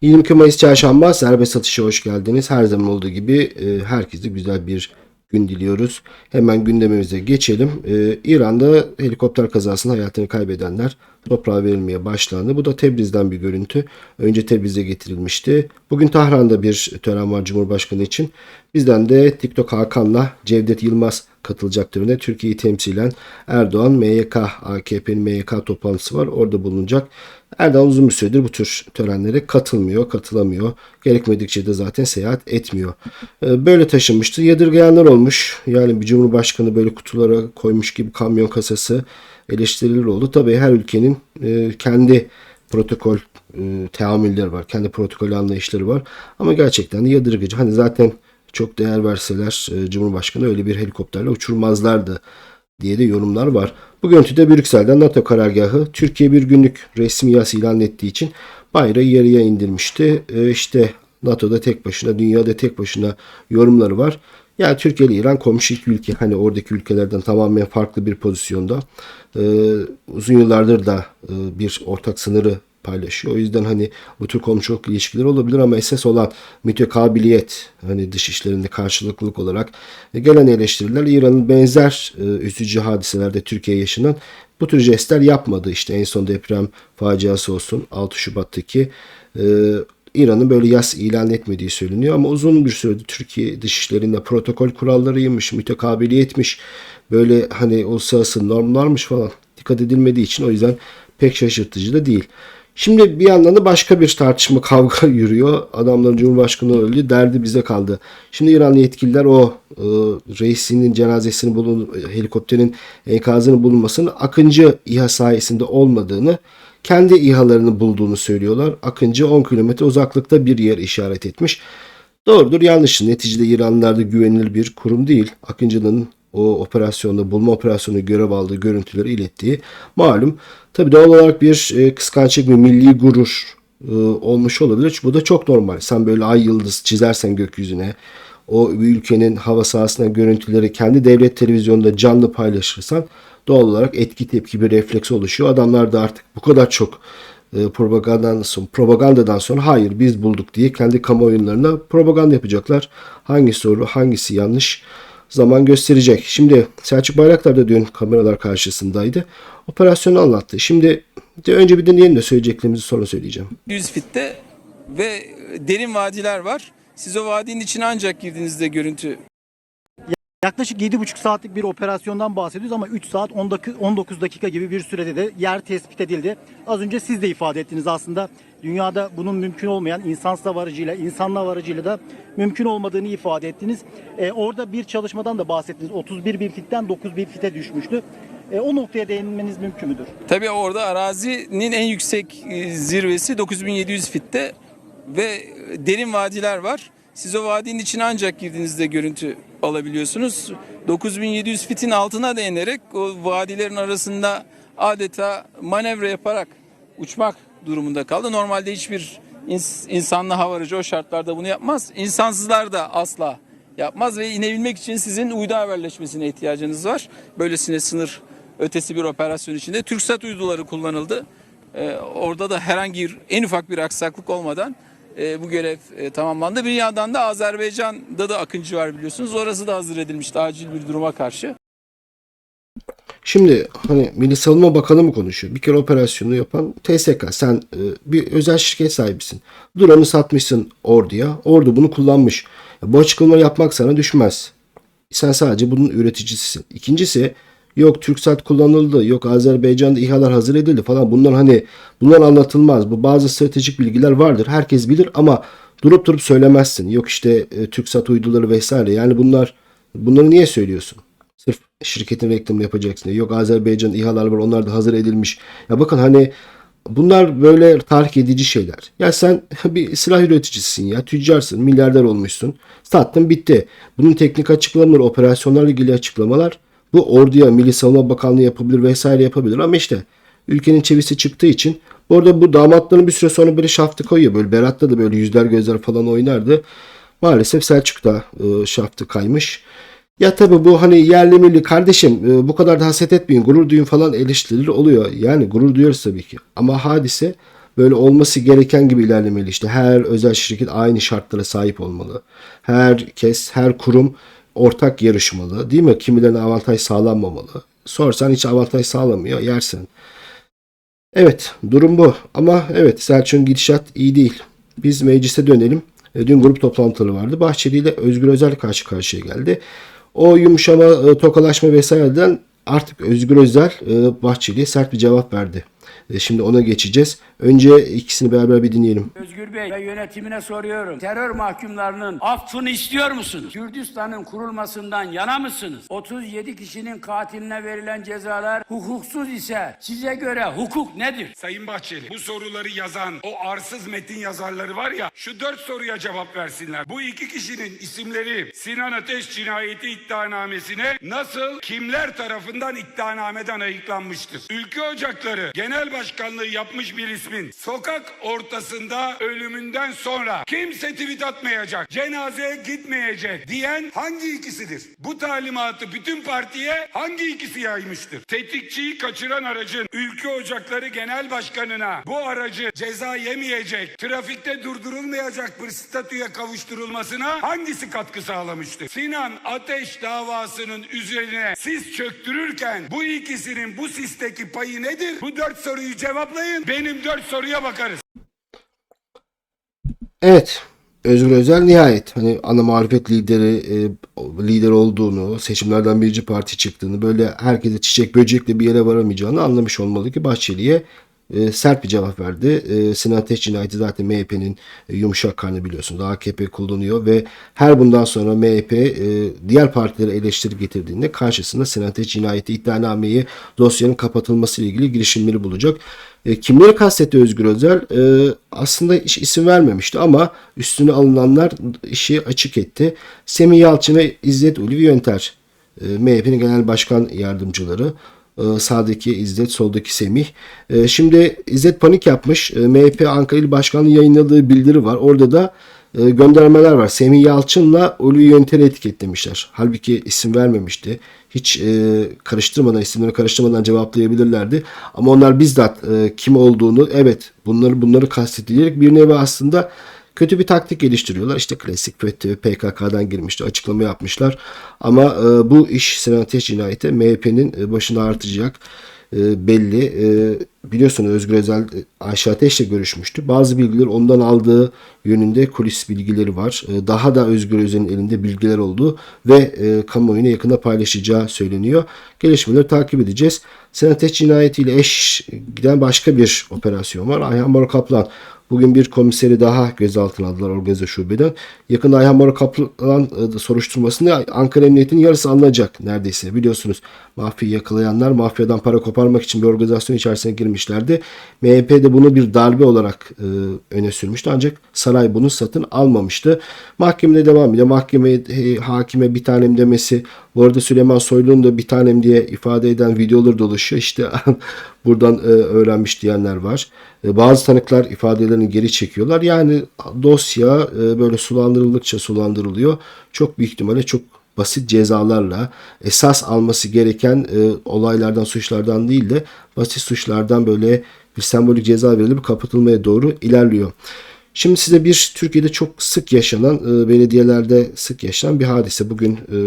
22 Mayıs Çarşamba serbest satışa hoş geldiniz. Her zaman olduğu gibi e, herkese güzel bir gün diliyoruz. Hemen gündemimize geçelim. E, İran'da helikopter kazasında hayatını kaybedenler toprağa verilmeye başlandı. Bu da Tebriz'den bir görüntü. Önce Tebriz'e getirilmişti. Bugün Tahran'da bir tören var Cumhurbaşkanı için. Bizden de TikTok Hakan'la Cevdet Yılmaz katılacak törenine Türkiye'yi temsilen Erdoğan MYK, AKP'nin MYK toplantısı var. Orada bulunacak. Erdoğan uzun bir süredir bu tür törenlere katılmıyor, katılamıyor. Gerekmedikçe de zaten seyahat etmiyor. Ee, Böyle taşınmıştı. Yadırgayanlar olmuş. Yani bir cumhurbaşkanı böyle kutulara koymuş gibi kamyon kasası eleştiriler oldu. Tabii her ülkenin e, kendi protokol e, teamülleri var. Kendi protokol anlayışları var. Ama gerçekten de yadırgıcı. Hani zaten çok değer verseler e, Cumhurbaşkanı öyle bir helikopterle uçurmazlardı diye de yorumlar var. Bu görüntüde Brüksel'den NATO karargahı Türkiye bir günlük resmi yas ilan ettiği için bayrağı yarıya indirmişti. E, işte NATO'da tek başına, dünyada tek başına yorumları var. Yani Türkiye ile İran komşu iki ülke. Hani oradaki ülkelerden tamamen farklı bir pozisyonda. E, uzun yıllardır da e, bir ortak sınırı paylaşıyor. O yüzden hani bu tür komşuluk ilişkileri olabilir ama esas olan mütekabiliyet hani dış işlerinde karşılıklılık olarak e, gelen eleştiriler İran'ın benzer e, üzücü hadiselerde Türkiye yaşanan bu tür jestler yapmadı. İşte en son deprem faciası olsun 6 Şubat'taki e, İran'ın böyle yas ilan etmediği söyleniyor ama uzun bir süredir Türkiye dışişlerinde protokol kurallarıymış, mütekabiliyetmiş, böyle hani uluslararası normlarmış falan dikkat edilmediği için o yüzden pek şaşırtıcı da değil. Şimdi bir yandan da başka bir tartışma kavga yürüyor. Adamların Cumhurbaşkanı öldü. Derdi bize kaldı. Şimdi İranlı yetkililer o e, reisinin cenazesini bulun, helikopterin enkazının bulunmasının Akıncı İHA sayesinde olmadığını kendi İHA'larını bulduğunu söylüyorlar. Akıncı 10 kilometre uzaklıkta bir yer işaret etmiş. Doğrudur yanlıştır. Neticede İranlılar da güvenilir bir kurum değil. Akıncı'nın o operasyonda bulma operasyonu görev aldığı görüntüleri ilettiği malum. Tabi doğal olarak bir e, kıskançlık bir milli gurur e, olmuş olabilir. Bu da çok normal. Sen böyle ay yıldız çizersen gökyüzüne o ülkenin hava sahasına görüntüleri kendi devlet televizyonunda canlı paylaşırsan doğal olarak etki tepki bir refleks oluşuyor. Adamlar da artık bu kadar çok e, propagandadan sonra, propagandadan sonra hayır biz bulduk diye kendi kamuoyunlarına propaganda yapacaklar. Hangisi doğru hangisi yanlış zaman gösterecek. Şimdi Selçuk Bayraktar da dün kameralar karşısındaydı. Operasyonu anlattı. Şimdi de önce bir dinleyelim de söyleyeceklerimizi sonra söyleyeceğim. 100 fitte ve derin vadiler var. Siz o vadinin içine ancak girdiğinizde görüntü Yaklaşık 7,5 saatlik bir operasyondan bahsediyoruz ama 3 saat 10 dakika, 19 dakika gibi bir sürede de yer tespit edildi. Az önce siz de ifade ettiniz aslında dünyada bunun mümkün olmayan insan savarıcıyla, insanla varıcıyla da mümkün olmadığını ifade ettiniz. Ee, orada bir çalışmadan da bahsettiniz. 31 bin fitten 9 bin fite düşmüştü. Ee, o noktaya değinmeniz mümkün müdür? Tabii orada arazinin en yüksek e, zirvesi 9700 fitte ve derin vadiler var. Siz o vadinin içine ancak girdiğinizde görüntü alabiliyorsunuz. 9700 fitin altına değinerek o vadilerin arasında adeta manevra yaparak uçmak durumunda kaldı. Normalde hiçbir ins- insanlı hava aracı o şartlarda bunu yapmaz. İnsansızlar da asla yapmaz ve inebilmek için sizin uydu haberleşmesine ihtiyacınız var. Böylesine sınır ötesi bir operasyon içinde TürkSat uyduları kullanıldı. Ee, orada da herhangi en ufak bir aksaklık olmadan e, bu görev e, tamamlandı. Bir yandan da Azerbaycan'da da Akıncı var biliyorsunuz. Orası da hazır edilmişti acil bir duruma karşı. Şimdi hani Milli Savunma Bakanı mı konuşuyor? Bir kere operasyonu yapan TSK. Sen e, bir özel şirket sahibisin. Drone'u satmışsın orduya. Ordu bunu kullanmış. Ya, bu açıklamaları yapmak sana düşmez. Sen sadece bunun üreticisisin. İkincisi yok TürkSat kullanıldı. Yok Azerbaycan'da İHA'lar hazır edildi falan. Bunlar hani bunlar anlatılmaz. Bu bazı stratejik bilgiler vardır. Herkes bilir ama durup durup söylemezsin. Yok işte e, TürkSat uyduları vesaire. Yani bunlar bunları niye söylüyorsun? Sırf şirketin reklamını yapacaksın. Yok Azerbaycan İHA'lar var onlar da hazır edilmiş. Ya bakın hani bunlar böyle tahrik edici şeyler. Ya sen bir silah üreticisisin ya tüccarsın milyarder olmuşsun. Sattın bitti. Bunun teknik açıklamaları operasyonlarla ilgili açıklamalar bu orduya Milli Savunma Bakanlığı yapabilir vesaire yapabilir ama işte ülkenin çevisi çıktığı için bu arada bu damatların bir süre sonra böyle şaftı koyuyor. Böyle Berat'ta da böyle yüzler gözler falan oynardı. Maalesef Selçuk'ta e, şaftı kaymış. Ya tabii bu hani yerli milli kardeşim e, bu kadar da haset etmeyin gurur duyun falan eleştirileri oluyor. Yani gurur duyuyoruz tabii ki. Ama hadise böyle olması gereken gibi ilerlemeli işte. Her özel şirket aynı şartlara sahip olmalı. Herkes, her kurum ortak yarışmalı. Değil mi? Kimilerine avantaj sağlanmamalı. Sorsan hiç avantaj sağlamıyor. Yersin. Evet durum bu. Ama evet Selçuk'un gidişat iyi değil. Biz meclise dönelim. E, Dün grup toplantıları vardı. Bahçeli ile Özgür Özel karşı karşıya geldi. O yumuşama, e, tokalaşma vesaireden artık Özgür Özel e, Bahçeli'ye sert bir cevap verdi. E, Şimdi ona geçeceğiz. Önce ikisini beraber bir dinleyelim. Özgür Bey ve yönetimine soruyorum. Terör mahkumlarının affını istiyor musunuz? Kürdistan'ın kurulmasından yana mısınız? 37 kişinin katiline verilen cezalar hukuksuz ise size göre hukuk nedir? Sayın Bahçeli bu soruları yazan o arsız metin yazarları var ya şu dört soruya cevap versinler. Bu iki kişinin isimleri Sinan Ateş cinayeti iddianamesine nasıl kimler tarafından iddianameden ayıklanmıştır? Ülke Ocakları Genel Başkanlığı yapmış bir ismin sokak ortasında ölümünden sonra kimse tweet atmayacak, cenazeye gitmeyecek diyen hangi ikisidir? Bu talimatı bütün partiye hangi ikisi yaymıştır? Tetikçiyi kaçıran aracın Ülke Ocakları Genel Başkanı'na bu aracı ceza yemeyecek, trafikte durdurulmayacak bir statüye kavuşturulmasına hangisi katkı sağlamıştır? Sinan Ateş davasının üzerine siz çöktürürken bu ikisinin bu sisteki payı nedir? Bu dört soruyu cevaplayın. Benim dört soruya bakarız. Evet. Özgür Özel nihayet hani ana muhalefet lideri e, lider olduğunu, seçimlerden birinci parti çıktığını, böyle herkese çiçek böcekle bir yere varamayacağını anlamış olmalı ki Bahçeli'ye e, sert bir cevap verdi. E, Sinan Ateş cinayeti zaten MHP'nin e, yumuşak karnı biliyorsunuz. AKP kullanıyor ve her bundan sonra MHP e, diğer partilere eleştiri getirdiğinde karşısında Sinan Ateş cinayeti iddianameyi dosyanın kapatılması ile ilgili girişimleri bulacak. E, kimleri kastetti Özgür Özel? E, aslında hiç isim vermemişti ama üstüne alınanlar işi açık etti. Semih Yalçın ve İzzet Ulvi Yönter. E, MHP'nin genel başkan yardımcıları. E, sağdaki İzzet, soldaki Semih. E, şimdi İzzet panik yapmış. E, MHP Ankara İl Başkanlığı yayınladığı bildiri var. Orada da e, göndermeler var. Semih Yalçın'la Ulvi Yönter'i etiketlemişler. Halbuki isim vermemişti. Hiç e, karıştırmadan, isimleri karıştırmadan cevaplayabilirlerdi. Ama onlar bizzat e, kim olduğunu, evet bunları bunları kastedilerek bir nevi aslında kötü bir taktik geliştiriyorlar. İşte klasik FETÖ, PKK'dan girmişti. Açıklama yapmışlar. Ama e, bu iş Sinan Ateş cinayeti MHP'nin e, başını artacak. E, belli. E, biliyorsunuz Özgür Özel e, Ayşe Ateş'le görüşmüştü. Bazı bilgiler ondan aldığı yönünde kulis bilgileri var. E, daha da Özgür Özel'in elinde bilgiler olduğu ve e, kamuoyuna yakında paylaşacağı söyleniyor. Gelişmeleri takip edeceğiz. Sinan Ateş cinayetiyle eş giden başka bir operasyon var. Ayhan Bora Kaplan Bugün bir komiseri daha gözaltına aldılar organize şubeden. Yakında Ayhan Bora Kaplan e, soruşturmasında Ankara Emniyeti'nin yarısı alınacak neredeyse. Biliyorsunuz mafyayı yakalayanlar mafyadan para koparmak için bir organizasyon içerisine girmişlerdi. MHP de bunu bir darbe olarak e, öne sürmüştü ancak saray bunu satın almamıştı. Mahkemede devam ediyor. Mahkeme e, hakime bir tanem demesi bu arada Süleyman Soylu'nun da bir tanem diye ifade eden videolar dolaşıyor. İşte buradan e, öğrenmiş diyenler var. E, bazı tanıklar ifadelerini geri çekiyorlar. Yani dosya e, böyle sulandırıldıkça sulandırılıyor. Çok büyük ihtimalle çok basit cezalarla esas alması gereken e, olaylardan, suçlardan değil de basit suçlardan böyle bir sembolik ceza verilip kapatılmaya doğru ilerliyor. Şimdi size bir Türkiye'de çok sık yaşanan, e, belediyelerde sık yaşanan bir hadise bugün e,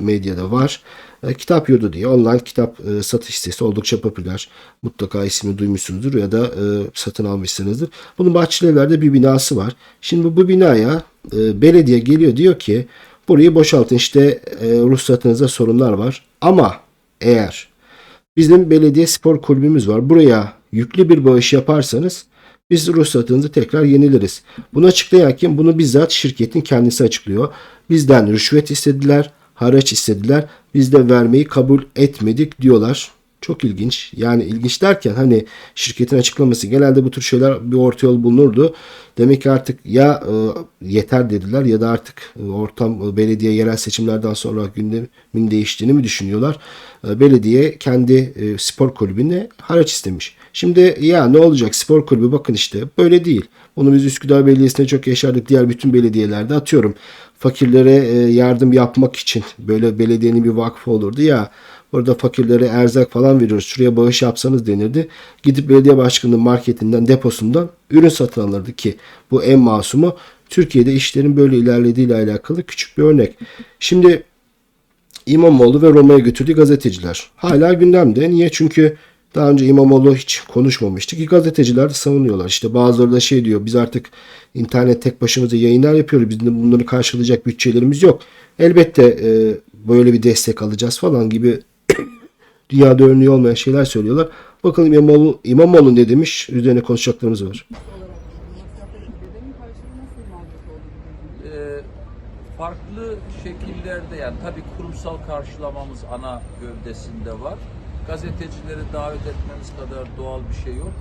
medyada var. E, kitap Yurdu diye online kitap satış sitesi oldukça popüler. Mutlaka ismini duymuşsunuzdur ya da satın almışsınızdır. Bunun Bahçelievler'de bir binası var. Şimdi bu binaya belediye geliyor diyor ki burayı boşaltın işte ruhsatınızda sorunlar var. Ama eğer bizim belediye spor kulübümüz var. Buraya yüklü bir bağış yaparsanız biz ruhsatınızı tekrar yenileriz. Bunu açıklayan kim? Bunu bizzat şirketin kendisi açıklıyor. Bizden rüşvet istediler, haraç istediler. Biz de vermeyi kabul etmedik diyorlar. Çok ilginç. Yani ilginç derken hani şirketin açıklaması genelde bu tür şeyler bir orta yol bulunurdu. Demek ki artık ya e, yeter dediler ya da artık e, ortam e, belediye yerel seçimlerden sonra gündemin değiştiğini mi düşünüyorlar? E, belediye kendi e, spor kulübüne haraç istemiş. Şimdi ya ne olacak spor kulübü bakın işte böyle değil. Bunu biz Üsküdar Belediyesi'nde çok yaşadık. Diğer bütün belediyelerde atıyorum. Fakirlere e, yardım yapmak için böyle belediyenin bir vakfı olurdu ya Orada fakirlere erzak falan veriyoruz. Şuraya bağış yapsanız denirdi. Gidip belediye başkanının marketinden, deposundan ürün satın alırdı ki bu en masumu. Türkiye'de işlerin böyle ilerlediği ile alakalı küçük bir örnek. Şimdi İmamoğlu ve Roma'ya götürdüğü gazeteciler. Hala gündemde. Niye? Çünkü daha önce İmamoğlu hiç konuşmamıştı ki gazeteciler de savunuyorlar. İşte bazıları da şey diyor biz artık internet tek başımıza yayınlar yapıyoruz. Bizim bunları karşılayacak bütçelerimiz yok. Elbette e, böyle bir destek alacağız falan gibi dünyada örneği olmayan şeyler söylüyorlar. Bakalım İmamoğlu, İmamoğlu ne demiş? Üzerine konuşacaklarımız var. Ee, farklı şekillerde yani tabii kurumsal karşılamamız ana gövdesinde var. Gazetecileri davet etmemiz kadar doğal bir şey yok.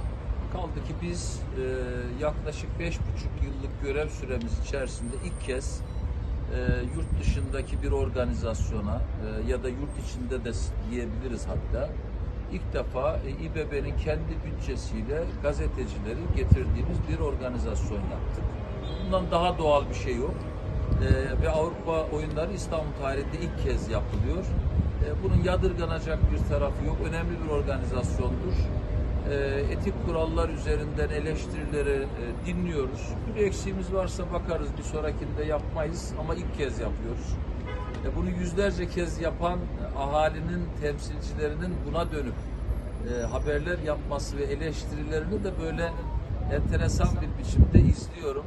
Kaldı ki biz e, yaklaşık beş buçuk yıllık görev süremiz içerisinde ilk kez yurt dışındaki bir organizasyona e, ya da yurt içinde de diyebiliriz hatta ilk defa e, İBB'nin kendi bütçesiyle gazetecileri getirdiğimiz bir organizasyon yaptık. Bundan daha doğal bir şey yok. Ve Avrupa oyunları İstanbul tarihinde ilk kez yapılıyor. Bunun yadırganacak bir tarafı yok. Önemli bir organizasyondur. Ee, etik kurallar üzerinden eleştirileri e, dinliyoruz. Bir eksiğimiz varsa bakarız bir sonrakinde yapmayız ama ilk kez yapıyoruz. E, bunu yüzlerce kez yapan e, ahalinin temsilcilerinin buna dönüp haberler yapması ve eleştirilerini de böyle enteresan bir biçimde izliyorum.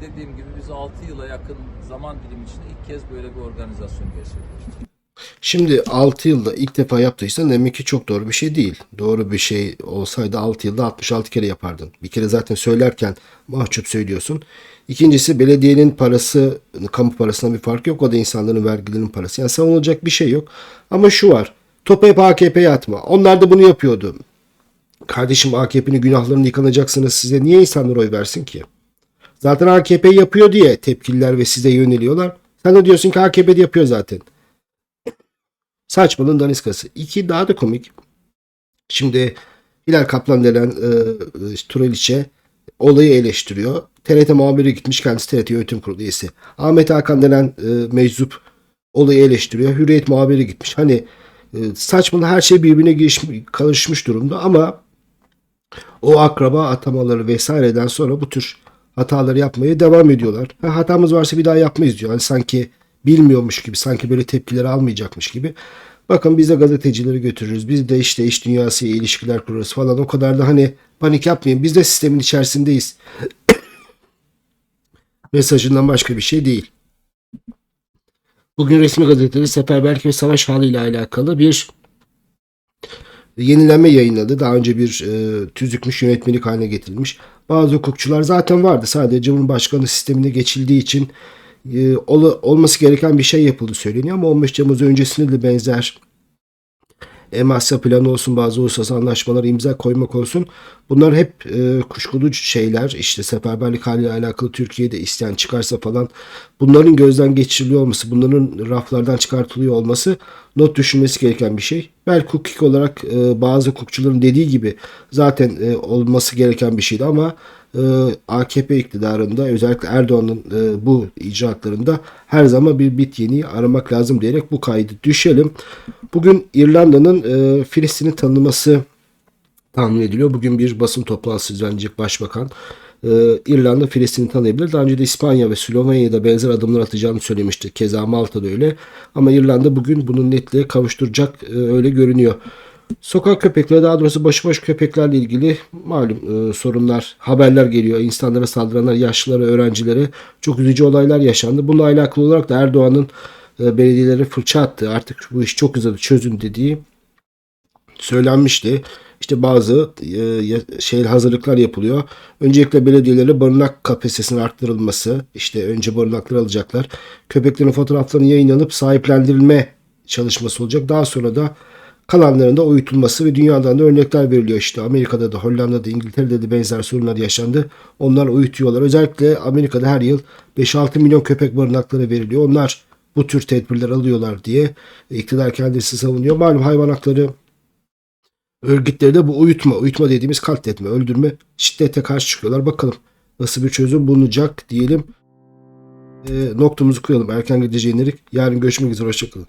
Dediğim gibi biz 6 yıla yakın zaman dilimi içinde ilk kez böyle bir organizasyon gerçekleştirdik. Şimdi 6 yılda ilk defa yaptıysan demek ki çok doğru bir şey değil. Doğru bir şey olsaydı 6 yılda 66 kere yapardın. Bir kere zaten söylerken mahcup söylüyorsun. İkincisi belediyenin parası, kamu parasından bir fark yok. O da insanların vergilerinin parası. Yani savunulacak bir şey yok. Ama şu var. Topu hep AKP'ye atma. Onlar da bunu yapıyordu. Kardeşim AKP'nin günahlarını yıkanacaksınız size. Niye insanlar oy versin ki? Zaten AKP yapıyor diye tepkililer ve size yöneliyorlar. Sen de diyorsun ki AKP yapıyor zaten. Saçmalığın daniskası. İki daha da komik. Şimdi Hilal Kaplan denen e, e, Tureliç'e olayı eleştiriyor. TRT muhabiri gitmiş kendisi TRT yönetim kurulu üyesi. Ahmet Hakan denen e, meczup olayı eleştiriyor. Hürriyet muhabiri gitmiş. Hani e, saçmalı her şey birbirine girişmiş, karışmış durumda ama o akraba atamaları vesaireden sonra bu tür hataları yapmaya devam ediyorlar. Ha, hatamız varsa bir daha yapmayız diyor. Hani sanki bilmiyormuş gibi, sanki böyle tepkileri almayacakmış gibi. Bakın biz de gazetecileri götürürüz. Biz de işte iş dünyasıyla ilişkiler kurarız falan. O kadar da hani panik yapmayın. Biz de sistemin içerisindeyiz. Mesajından başka bir şey değil. Bugün resmi gazetede seferberlik ve savaş haliyle alakalı bir yenileme yayınladı. Daha önce bir e, tüzükmüş yönetmelik haline getirilmiş. Bazı hukukçular zaten vardı. Sadece Cumhurbaşkanı sistemine geçildiği için e, ol- olması gereken bir şey yapıldı söyleniyor ama 15 Temmuz öncesinde de benzer Emasya planı olsun bazı uluslararası anlaşmalara imza koymak olsun. Bunlar hep e, kuşkulu şeyler. İşte seferberlik haliyle alakalı Türkiye'de isteyen çıkarsa falan bunların gözden geçiriliyor olması, bunların raflardan çıkartılıyor olması not düşünmesi gereken bir şey. Belki hukuki olarak e, bazı hukukçuların dediği gibi zaten e, olması gereken bir şeydi ama AKP iktidarında özellikle Erdoğan'ın e, bu icraatlarında her zaman bir bit yeniği aramak lazım diyerek bu kaydı düşelim. Bugün İrlanda'nın e, Filistin'i tanıması tahmin ediliyor. Bugün bir basın toplantısı düzenleyecek başbakan. Ee, İrlanda Filistin'i tanıyabilir. Daha önce de İspanya ve Slovenya'da benzer adımlar atacağını söylemişti. Keza Malta'da öyle. Ama İrlanda bugün bunun netliğe kavuşturacak e, öyle görünüyor. Sokak köpekleri daha doğrusu başıboş köpeklerle ilgili malum e, sorunlar, haberler geliyor. İnsanlara saldıranlar, yaşlılara, öğrencilere çok üzücü olaylar yaşandı. Bununla alakalı olarak da Erdoğan'ın e, belediyelere fırça attığı artık bu iş çok uzadı çözün dediği söylenmişti. İşte bazı e, şey hazırlıklar yapılıyor. Öncelikle belediyelere barınak kapasitesinin arttırılması. işte önce barınakları alacaklar. Köpeklerin fotoğraflarının yayınlanıp sahiplendirilme çalışması olacak. Daha sonra da kalanların da uyutulması ve dünyadan da örnekler veriliyor. İşte Amerika'da da Hollanda'da İngiltere'de de benzer sorunlar yaşandı. Onlar uyutuyorlar. Özellikle Amerika'da her yıl 5-6 milyon köpek barınakları veriliyor. Onlar bu tür tedbirler alıyorlar diye iktidar kendisi savunuyor. Malum hayvan hakları örgütleri de bu uyutma, uyutma dediğimiz katletme, öldürme, şiddete karşı çıkıyorlar. Bakalım nasıl bir çözüm bulunacak diyelim. E, noktamızı koyalım. Erken gideceğinerik. Yarın görüşmek üzere. Hoşçakalın.